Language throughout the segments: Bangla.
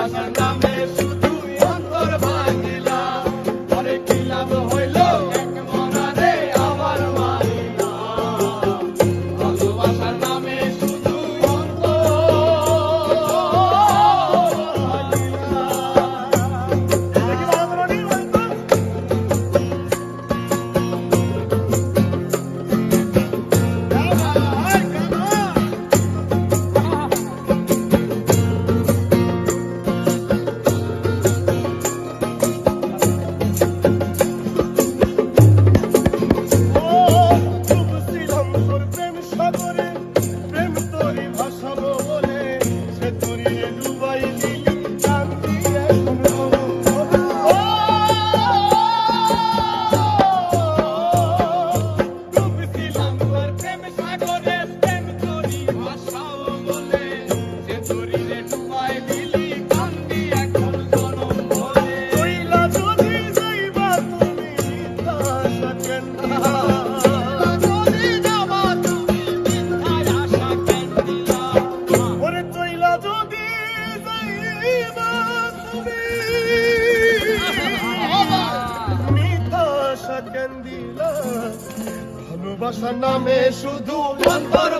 I'm gonna anda mesmo. Thank you. দিলা। ভালোবাসা নামে শুধু অন্তর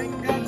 Venga.